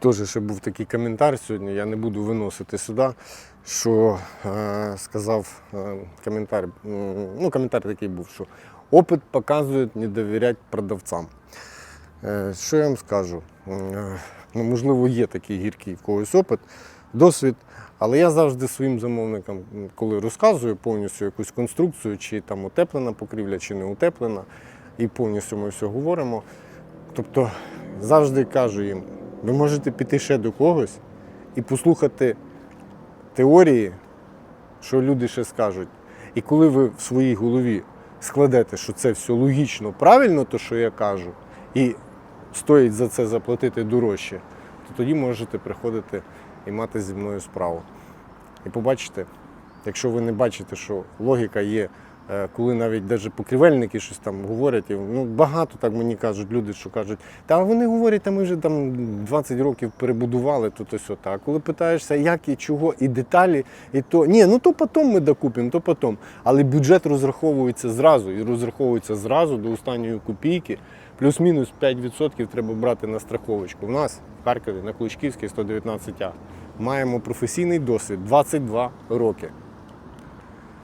Теж ще був такий коментар сьогодні, я не буду виносити сюди, що е, сказав е, коментар, ну коментар такий був, що опит показує не довіряти продавцам. Е, що я вам скажу? Е, ну, можливо, є такий гіркий в когось опит, досвід, але я завжди своїм замовникам, коли розказую повністю якусь конструкцію, чи там утеплена покрівля, чи не утеплена, і повністю ми все говоримо. Тобто завжди кажу їм, ви можете піти ще до когось і послухати теорії, що люди ще скажуть. І коли ви в своїй голові складете, що це все логічно, правильно, то що я кажу, і стоїть за це заплатити дорожче, то тоді можете приходити і мати зі мною справу. І побачите, якщо ви не бачите, що логіка є, коли навіть даже покрівельники щось там говорять, і, ну багато так мені кажуть люди, що кажуть, та вони говорять, та ми вже там 20 років перебудували тут ось А коли питаєшся, як і чого, і деталі, і то ні, ну то потім ми докупимо, то потім. Але бюджет розраховується зразу і розраховується зразу до останньої копійки. Плюс-мінус 5% треба брати на страховочку. У нас в Харкові на Клучківській 119А маємо професійний досвід 22 роки.